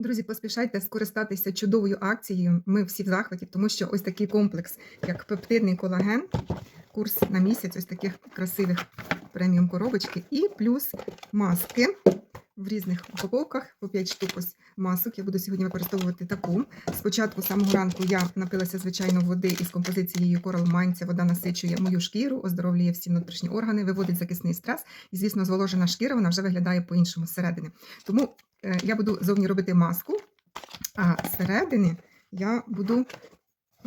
Друзі, поспішайте скористатися чудовою акцією. Ми всі в захваті, тому що ось такий комплекс, як пептидний колаген, курс на місяць, ось таких красивих преміум коробочки, і плюс маски в різних упаковках по 5 штук ось масок. Я буду сьогодні використовувати таку. Спочатку самого ранку я напилася звичайно води із композицією Coral Mind. Ця вода насичує мою шкіру, оздоровлює всі внутрішні органи, виводить захисний стрес. І, звісно, зволожена шкіра вона вже виглядає по-іншому зсередини. Тому я буду зовні робити маску, а зсередини я буду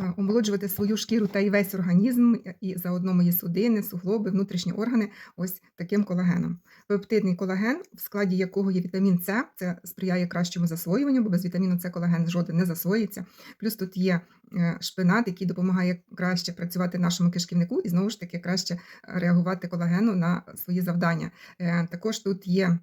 е, омолоджувати свою шкіру та й весь організм, і заодно мої судини, суглоби, внутрішні органи ось таким колагеном. Пептидний колаген, в складі якого є вітамін С, це сприяє кращому засвоюванню, бо без вітаміну С колаген жоден не засвоїться. Плюс тут є е, шпинат, який допомагає краще працювати нашому кишківнику і знову ж таки краще реагувати колагену на свої завдання. Е, Також тут є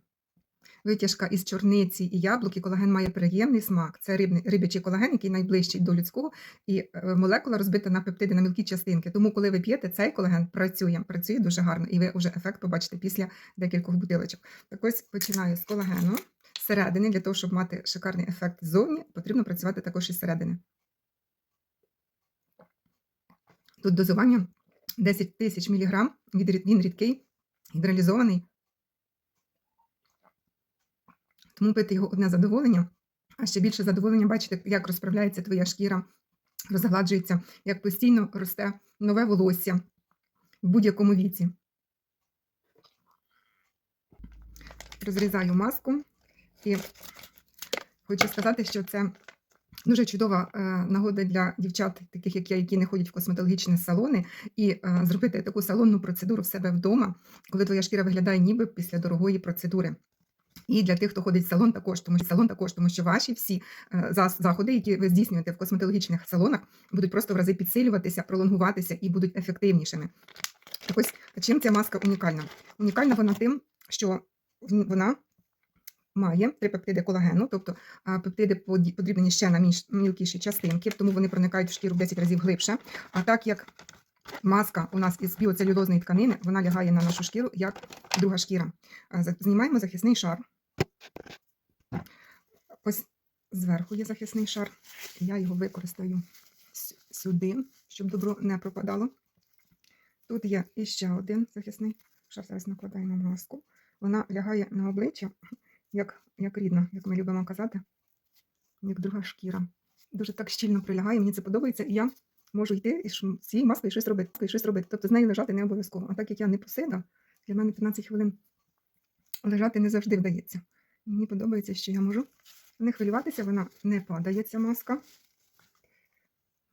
витяжка із чорниці і яблук, і колаген має приємний смак. Це рибний, рибячий колаген, який найближчий до людського, і е, молекула розбита на пептиди, на мілкі частинки. Тому, коли ви п'єте, цей колаген працює, працює дуже гарно, і ви вже ефект побачите після декількох бутилочок. Так ось починаю з колагену. Зсередини, для того, щоб мати шикарний ефект ззовні, потрібно працювати також із середини. Тут дозування 10 тисяч міліграм, він рідкий, гідралізований. Тому пити його одне задоволення, а ще більше задоволення бачити, як розправляється твоя шкіра, розгладжується, як постійно росте нове волосся в будь-якому віці. Розрізаю маску і хочу сказати, що це дуже чудова е, нагода для дівчат, таких як я, які не ходять в косметологічні салони, і е, зробити таку салонну процедуру в себе вдома, коли твоя шкіра виглядає ніби після дорогої процедури. І для тих, хто ходить в салон, також тому що салон також, тому що ваші всі е, заходи, які ви здійснюєте в косметологічних салонах, будуть просто в рази підсилюватися, пролонгуватися і будуть ефективнішими. Так ось чим ця маска унікальна? Унікальна вона тим, що вона має три пептиди колагену, тобто пептиди поді- подрібнені ще на мілкіші частинки, тому вони проникають в шкіру в 10 разів глибше. А так як маска у нас із біоцелюлозної тканини, вона лягає на нашу шкіру як друга шкіра. Знімаємо захисний шар. Ось зверху є захисний шар. Я його використаю сюди, щоб добро не пропадало. Тут є іще один захисний шар. Зараз накладаємо маску. Вона лягає на обличчя, як, як рідна, як ми любимо казати, як друга шкіра. Дуже так щільно прилягає, мені це подобається, і я можу йти і з цією маскою щось робити, щось робити. Тобто з нею лежати не обов'язково. А так як я не посида, для мене 15 хвилин лежати не завжди вдається. Мені подобається, що я можу не хвилюватися, вона не падає, ця маска.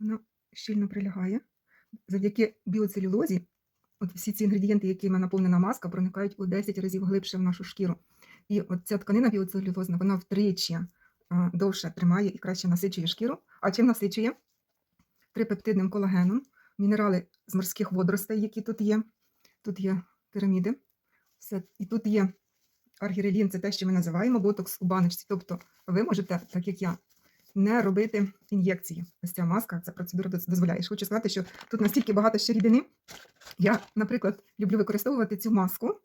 Вона щільно прилягає. Завдяки біоцелюлозі, от всі ці інгредієнти, якими наповнена маска, проникають у 10 разів глибше в нашу шкіру. І от ця тканина біоцелюлозна, вона втричі довше тримає і краще насичує шкіру. А чим насичує? Трипептидним колагеном, мінерали з морських водоростей, які тут є. Тут є піраміди. Все. І тут є аргірелін, це те, що ми називаємо ботокс у баночці. Тобто ви можете, так як я, не робити ін'єкції. Ось ця маска, ця процедура дозволяє. Хочу сказати, що тут настільки багато ще рідини. Я, наприклад, люблю використовувати цю маску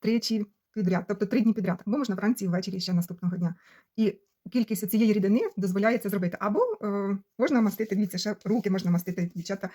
тричі підряд, тобто три дні підряд, або можна вранці і ввечері ще наступного дня. І кількість цієї рідини дозволяє це зробити. Або е, можна мастити, дивіться, ще руки можна мастити, дівчата